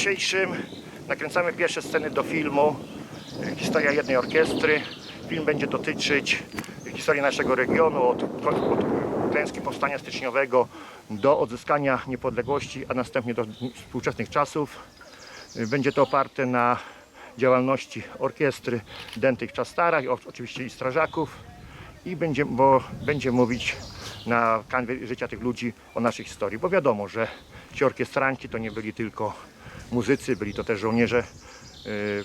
dzisiejszym nakręcamy pierwsze sceny do filmu. Historia jednej orkiestry. Film będzie dotyczyć historii naszego regionu od, od klęski powstania styczniowego do odzyskania niepodległości, a następnie do współczesnych czasów. Będzie to oparte na działalności orkiestry Dętych Czastara, i o- oczywiście i strażaków i będzie, bo będzie mówić na kanwie życia tych ludzi o naszej historii, bo wiadomo, że ci orkiestranci to nie byli tylko muzycy, byli to też żołnierze, y,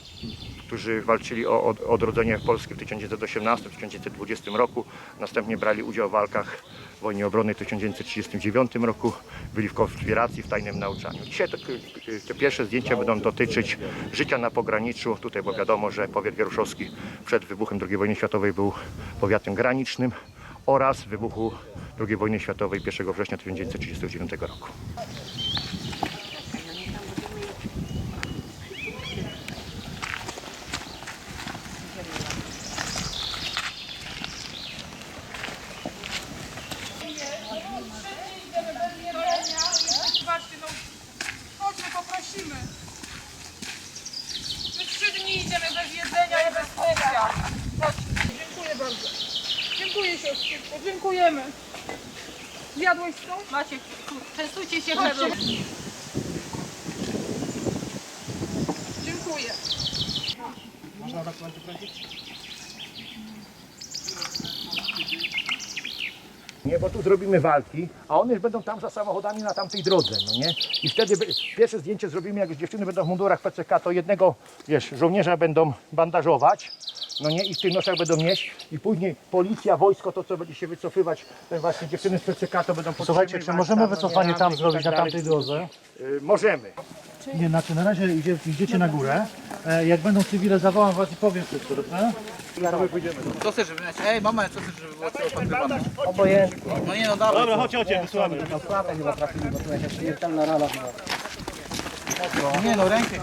którzy walczyli o od- odrodzenie Polski w 1918-1920 roku, następnie brali udział w walkach w wojnie obronnej w 1939 roku, byli w konspiracji, w tajnym nauczaniu. Dzisiaj te, te pierwsze zdjęcia będą dotyczyć życia na pograniczu, tutaj bo wiadomo, że powiat wieruszowski przed wybuchem II wojny światowej był powiatem granicznym oraz wybuchu II wojny światowej 1 września 1939 roku. Dziękuję bardzo. Dziękuję siostrzysko, dziękujemy. Zjadłeś co? Macie, częstujcie się chlebem. Dziękuję. Nie, bo tu zrobimy walki, a one już będą tam za samochodami na tamtej drodze, no nie? I wtedy by- pierwsze zdjęcie zrobimy, jak już dziewczyny będą w mundurach PCK, to jednego, wiesz, żołnierza będą bandażować, no nie? I w tych noszach będą nieść i później policja, wojsko, to co będzie się wycofywać, ten właśnie dziewczyny z PCK to będą Słuchajcie, czy możemy tam, no nie, wycofanie tam zrobić na tak dalej. tamtej drodze? Y, Możemy. Nie, znaczy na razie idzie, idziecie na górę. E, jak będą cywile, zawołam was i powiem wszystko, dobrze? Co chcesz, żeby mieć? Ej, mama, co chcesz, żeby było ciało? Obojętnie. No nie, no dawaj. Dobra, chodźcie, chodźcie, wysyłamy. Nie no, rękę.